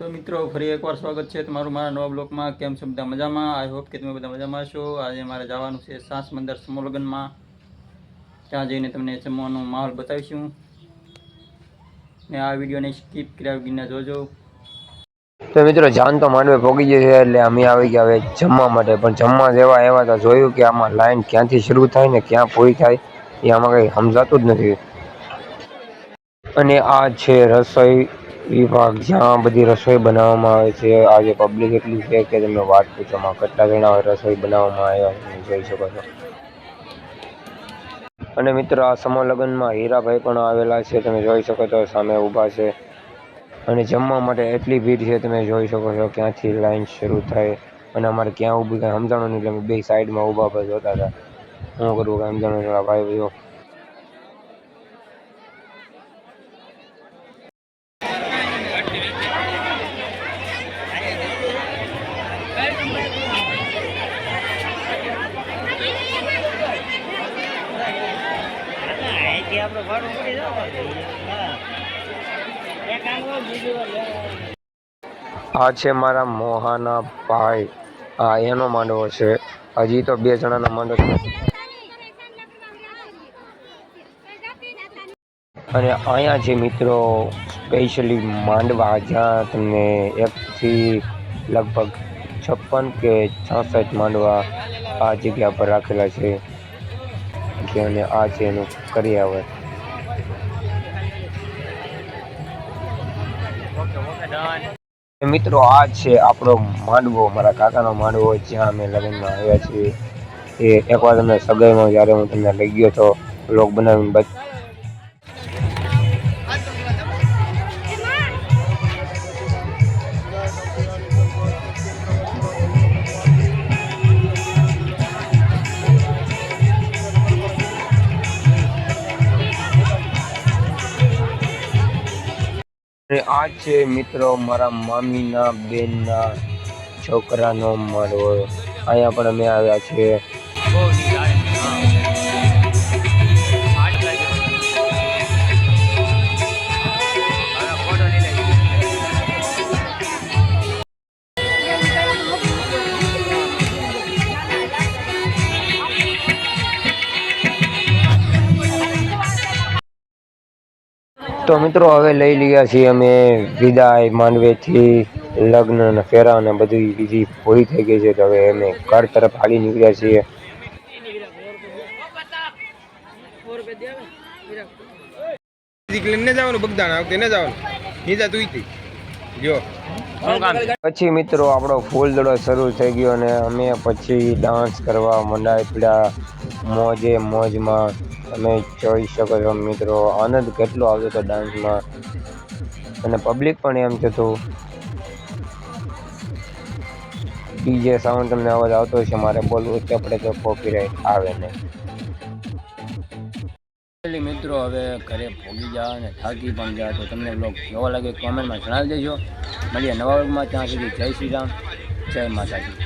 તો મિત્રો, ફરી એકવાર સ્વાગત છે તમારું મારા નવા બ્લોકમાં કેમ છો બધા મજામાં? આઈ હોપ કે તમે બધા મજામાં છો. આજે મારે જવાનું છે સાસ મંદર સમૂહ ત્યાં જઈને તમને જમવાનો માહોલ બતાવીશું. ને આ વિડીયોને સ્કીપ કર્યા વગરના જોજો. તો મિત્રો, જાન તો માંડવે પોગી ગયો છે, એટલે અમે આવી ગયા હવે જમવા માટે. પણ જમવા જેવા એવા તો જોયું કે આમાં લાઈન ક્યાંથી શરૂ થાય ને ક્યાં પૂરી થાય, એ આમાં કંઈ સમજાતું જ નથી. અને આ છે રસોઈ વિભાગ જ્યાં બધી રસોઈ બનાવવામાં આવે છે, આજે પબ્લિક એટલી છે કે તમે વાત પૂછોમાં કેટલા જણા રસોઈ બનાવવામાં આવ્યા તમે જોઈ શકો છો. અને મિત્રો આ સમૂહ લગ્નમાં હીરાભાઈ પણ આવેલા છે, તમે જોઈ શકો છો સામે ઊભા છે. અને જમવા માટે એટલી ભીડ છે, તમે જોઈ શકો છો ક્યાંથી લાઈન શરૂ થાય અને અમારે ક્યાં ઊભી કાંઈ સમજાણું નહીં અમે બે સાઈડમાં ઊભા પર જોતા હતા. શું કરવું કાંઈ સમજાણું નહીં ભાઈ જાવ આ છે મારા મોહાના ભાઈ. આ એનો માંડવો છે. હજી તો બે જણાનો માંડવો અને અહીંયા છે મિત્રો સ્પેશિયલી માંડવા જ્યાં તમને એકથી લગભગ છપ્પન કે છાસઠ માંડવા આ જગ્યા પર રાખેલા છે. અને આ છે એનું કરિયાવર. મિત્રો, આ છે આપણો માંડવો. મારા કાકાનો માંડવો, જ્યાં અમે લગ્નમાં આવ્યા છીએ. એ એકવાર તમે સગાઈમાં, જ્યારે હું તમને લઈ ગયો હતો લોક બનાવીને આ છે મિત્રો મારા મામીના બેનના છોકરાનો મળવો અહીંયા પણ અમે આવ્યા છીએ. તો મિત્રો હવે લઈ લીધા છીએ અમે વિદાય માંડવેથી લગ્ન અને ફેરા અને બધી બીજી પૂરી થઈ ગઈ છે તો હવે અમે ઘર તરફ હાલી નીકળ્યા છીએ. પછી મિત્રો આપણો ફૂલ દડો શરૂ થઈ ગયો અને અમે પછી ડાન્સ કરવા મંડાઈ પડ્યા. મોજે મોજમાં તમે જોઈ શકો છો મિત્રો, આનંદ કેટલો આવતો હતો ડાન્સમાં અને પબ્લિક પણ એમ થતું ડીજે સાઉન્ડ તમને અવાજ આવતો હશે, મારે બોલવું તે આપણે તો કોપીરાઇટ આવે નહીં. મિત્રો, હવે ઘરે ભોગી જાવ અને થાકી પણ જાઓ. તો તમને બ્લોગ કેવો લાગે કોમેન્ટમાં જણાવી દેજો. મળીએ નવા વર્ગમાં ત્યાં સુધી જય શ્રી રામ, જય માતાજી.